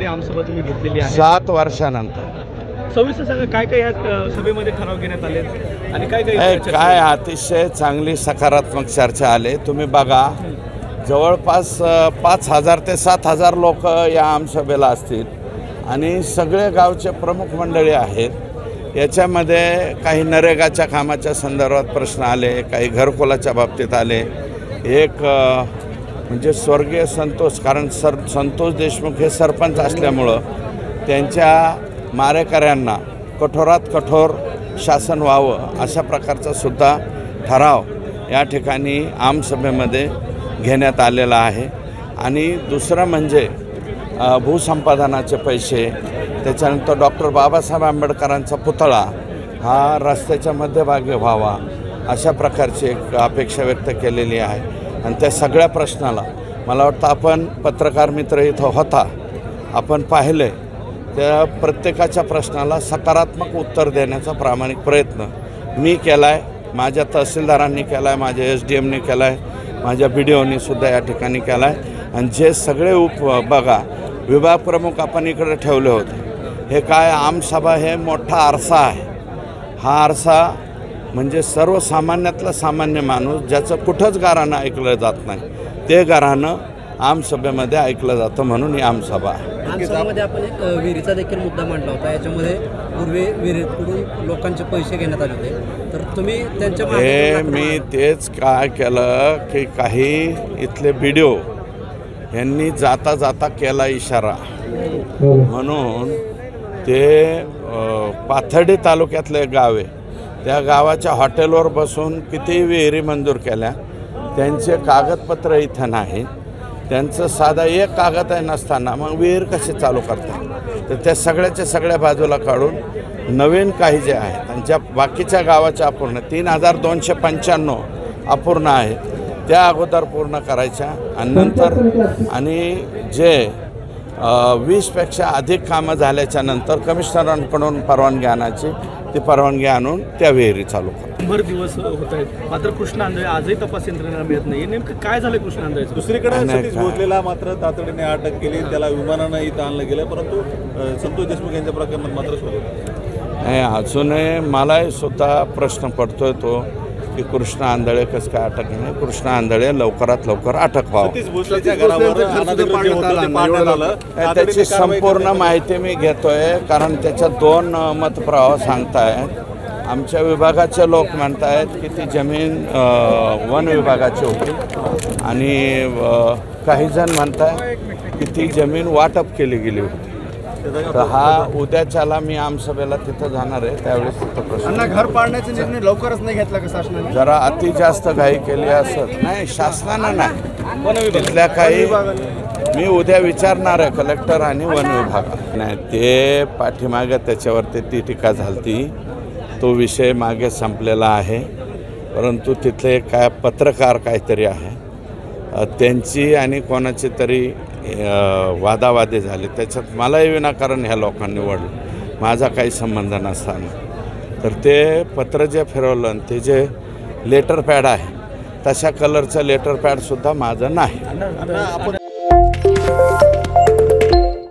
ही आमसभा तुम्ही घेतलेली आहे सात वर्षानंतर. सविस्तर सांगा काय काय या सभेमध्ये ठराव घेण्यात आले? आणि काय काय काय अतिशय चांगली सकारात्मक चर्चा आली. तुम्ही बघा जवळपास पाच हजार ते सात हजार लोक या आमसभेला असतील. आणि सगळे गावचे प्रमुख मंडळी आहेत. याच्यामध्ये काही नरेगाच्या कामाच्या संदर्भात प्रश्न आले काही घरकुलाच्या बाबतीत आले. एक म्हणजे स्वर्गीय संतोष कारण सर संतोष देशमुख हे सरपंच असल्यामुळं त्यांच्या मारेकऱ्यांना कठोरात कठोर शासन व्हावं अशा प्रकारचा सुद्धा ठराव या ठिकाणी आमसभेमध्ये घेण्यात आलेला आहे. आणि दुसरं म्हणजे भूसंपादनाचे पैसे त्याच्यानंतर डॉक्टर बाबासाहेब आंबेडकरांचा पुतळा हा रस्त्याच्या मध्यभागी व्हावा अशा प्रकारची एक अपेक्षा व्यक्त केलेली आहे. आणि त्या सगळ्या प्रश्नाला मला वाटतं आपण पत्रकार मित्र इथं होता आपण पाहिले त्या प्रत्येकाच्या प्रश्नाला सकारात्मक उत्तर देण्याचा प्रामाणिक प्रयत्न मी केला आहे माझ्या तहसीलदारांनी केला आहे माझ्या एस डी एमने केला आहे माझ्या बी डी ओनी सुद्धा या ठिकाणी केला आहे आणि जे सगळे उप बघा विभाग प्रमुख आपण इकडे ठेवले होते. हे काय आमसभा हे मोठा आरसा आहे. हा आरसा म्हणजे सर्वसामान्यातला सामान्य माणूस ज्याचं कुठंच गारानं ऐकलं जात नाही ते गारानं आमसभेमध्ये ऐकलं जातं म्हणून ही आमसभा आहे. आमसभामध्ये आपण एक विहिरीचा देखील मुद्दा मांडला होता. याच्यामध्ये पूर्वी विहिरीकडून लोकांचे पैसे घेण्यात आले होते. तर तुम्ही त्यांच्या हे मी तेच काय केलं की काही इथले व्हिडिओ यांनी जाता जाता केला इशारा. म्हणून ते पाथर्डी तालुक्यातलं एक गाव आहे. त्या गावाच्या हॉटेलवर बसून किती विहिरी मंजूर केल्या त्यांचे कागदपत्र इथं नाही. त्यांचं साधा एक कागद आहे नसताना मग विहीर कशी चालू करतात? तर त्या सगळ्याच्या सगळ्या बाजूला काढून नवीन काही जे आहेत आणि ज्या बाकीच्या गावाच्या अपूर्ण तीन हजार दोनशे पंच्याण्णव अपूर्ण आहे त्या अगोदर पूर्ण करायच्या. आणि नंतर आणि जे वीसपेक्षा अधिक कामं झाल्याच्यानंतर कमिशनरांकडून परवानगी आणायची. ती परवानगी आणून त्या विहिरी चालू करा. शंभर दिवस होत आहेत. मात्र कृष्ण आंधळे आजही तपास यंत्रणेला मिळत नाही नेमकं काय झालं कृष्ण आंधळेचं? दुसरीकडे नाही, सतीश काय. भोसलेला मात्र तातडीने अटक केली. त्याला विमानानं इथं आणलं गेलं परंतु अ, संतोष देशमुख यांच्या प्रकरणात मात्र शोध नाही अजूनही मलाही सुद्धा प्रश्न पडतोय तो. की कृष्ण आंधळे कसं काय अटक नाही. कृष्ण आंधळे लवकरात लवकर अटक व्हावं. त्याची संपूर्ण माहिती मी घेतोय कारण त्याच्यात दोन मतप्रवाह सांगतायत आमच्या विभागाचे लोक म्हणतायत की ती जमीन वन विभागाची होती. आणि काही जण म्हणताय की ती जमीन वाटप केली गेली होती. तर हा उद्याच्याला मी आमसभेला तिथं जाणार आहे त्यावेळेस तिथं प्रश्न. घर पाडण्याचा निर्णय लवकरच नाही घेतला का शासनाने? जरा अति जास्त घाई केली असत नाही शासनानं नाही. तिथल्या काही मी उद्या विचारणार आहे कलेक्टर आणि वन विभाग. नाही ते पाठीमागे त्याच्यावरती ती टीका झालती. तो विषय मागे संपलेला आहे. परंतु तिथले काय पत्रकार काहीतरी आहे. त्यांची आणि कोणाची तरी वादावादी झाले. त्याच्यात मलाही विनाकारण ह्या लोकांनी निवडलं माझा काही संबंध नसताना. तर ते पत्र जे फिरवलं आणि ते जे लेटर पॅड आहे तशा कलरचं लेटर पॅडसुद्धा माझं नाही. आपण